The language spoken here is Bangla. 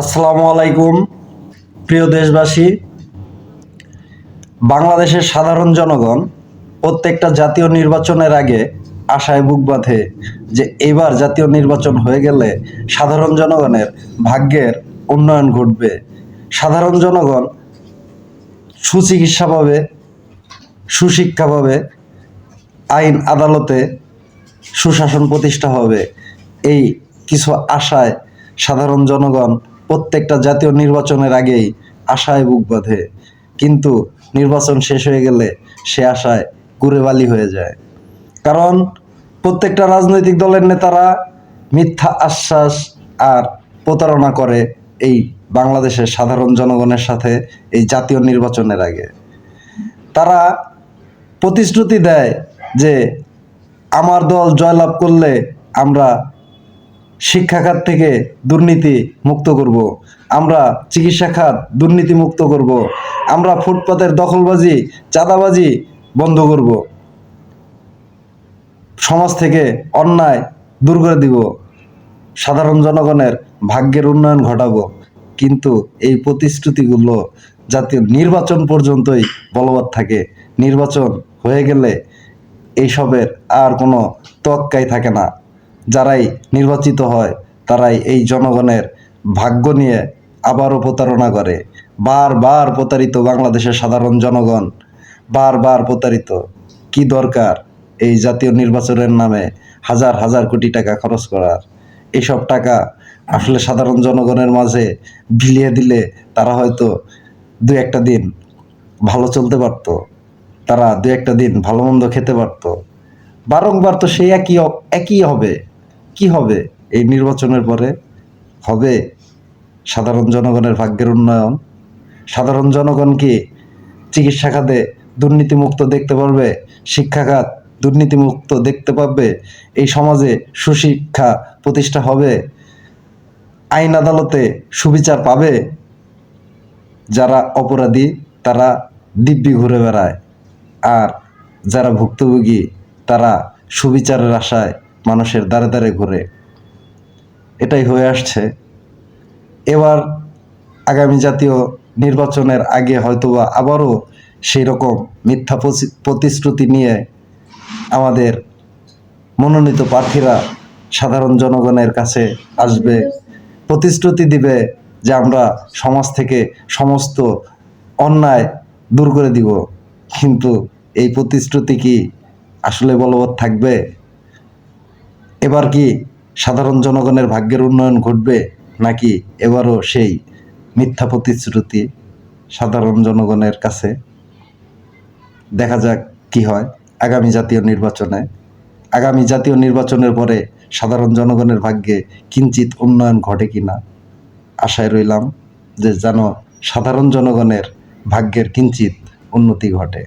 আসসালামু আলাইকুম, প্রিয় দেশবাসী। বাংলাদেশের সাধারণ জনগণ প্রত্যেকটা জাতীয় নির্বাচনের আগে আশায় বুক বাঁধে যে এবার জাতীয় নির্বাচন হয়ে গেলে সাধারণ জনগণের ভাগ্যের উন্নয়ন ঘটবে। সাধারণ জনগণ সুচিকিৎসা পাবে, সুশিক্ষা পাবে, আইন আদালতে সুশাসন প্রতিষ্ঠা হবে। এই কিছু আশায় সাধারণ জনগণ প্রত্যেকটা জাতীয় নির্বাচনের আগেই আশায় বুক বাঁধে। কিন্তু নির্বাচন শেষ হয়ে গেলে সে আশায় কুড়েবালি হয়ে যায়। কারণ প্রত্যেকটা রাজনৈতিক দলের নেতারা মিথ্যা আশ্বাস আর প্রতারণা করে এই বাংলাদেশের সাধারণ জনগণের সাথে এই জাতীয় নির্বাচনের আগে। তারা প্রতিশ্রুতি দেয় যে আমার দল জয়লাভ করলে আমরা শিক্ষা খাত থেকে দুর্নীতি মুক্ত করব। আমরা চিকিৎসা খাত দুর্নীতি মুক্ত করব। আমরা ফুটপাতের দখলবাজি, চাঁদাবাজি বন্ধ করব। সমাজ থেকে অন্যায় দূর করে দিব। সাধারণ জনগণের ভাগ্যের উন্নয়ন ঘটাবো। কিন্তু এই প্রতিশ্রুতিগুলো জাতীয় নির্বাচন পর্যন্তই বলবৎ থাকে। নির্বাচন হয়ে গেলে এইসবের আর কোনো তোয়াক্কাই থাকে না। যারাই নির্বাচিত হয়, তারাই এই জনগণের ভাগ্য নিয়ে আবারও প্রতারণা করে। বারবার প্রতারিত বাংলাদেশের সাধারণ জনগণ, বারবার প্রতারিত। কি দরকার এই জাতীয় নির্বাচনের নামে হাজার হাজার কোটি টাকা খরচ করার? এইসব টাকা আসলে সাধারণ জনগণের মাঝে বিলিয়ে দিলে তারা হয়তো দু একটা দিন ভালো চলতে পারতো, তারা দু একটা দিন ভালো মন্দ খেতে পারতো। বারংবার তো সেই একই একই হবে। কি হবে এই নির্বাচনের পরে? হবে সাধারণ জনগণের ভাগ্যের উন্নয়ন? সাধারণ জনগণ কি চিকিৎসা খাতে দুর্নীতিমুক্ত দেখতে পারবে? শিক্ষা খাত দুর্নীতিমুক্ত দেখতে পাবে এই সমাজে সুশিক্ষা প্রতিষ্ঠা হবে? আইন আদালতে সুবিচার পাবে? যারা অপরাধী, তারা দিব্যি ঘুরে বেড়ায়। আর যারা ভুক্তভোগী, তারা সুবিচারের আশায় মানুষের দ্বারে দ্বারে ঘুরে। এটাই হয়ে আসছে। এবার আগামী জাতীয় নির্বাচনের আগে হয়তোবা আবারও সেই রকম মিথ্যা প্রতিশ্রুতি নিয়ে আমাদের মনোনীত প্রার্থীরা সাধারণ জনগণের কাছে আসবে। প্রতিশ্রুতি দিবে যে আমরা সমাজ থেকে সমস্ত অন্যায় দূর করে দিব। কিন্তু এই প্রতিশ্রুতি কি আসলে বলবৎ থাকবে? এবার কি সাধারণ জনগণের ভাগ্যের উন্নয়ন ঘটবে নাকি এবারও সেই মিথ্যা প্রতিশ্রুতি সাধারণ জনগণের কাছে? দেখা যাক কি হয় আগামী জাতীয় নির্বাচনে। আগামী জাতীয় নির্বাচনের পরে সাধারণ জনগণের ভাগ্যে কিঞ্চিত উন্নয়ন ঘটে কি না আশায় রইলাম যে যেন সাধারণ জনগণের ভাগ্যের কিঞ্চিত উন্নতি ঘটে।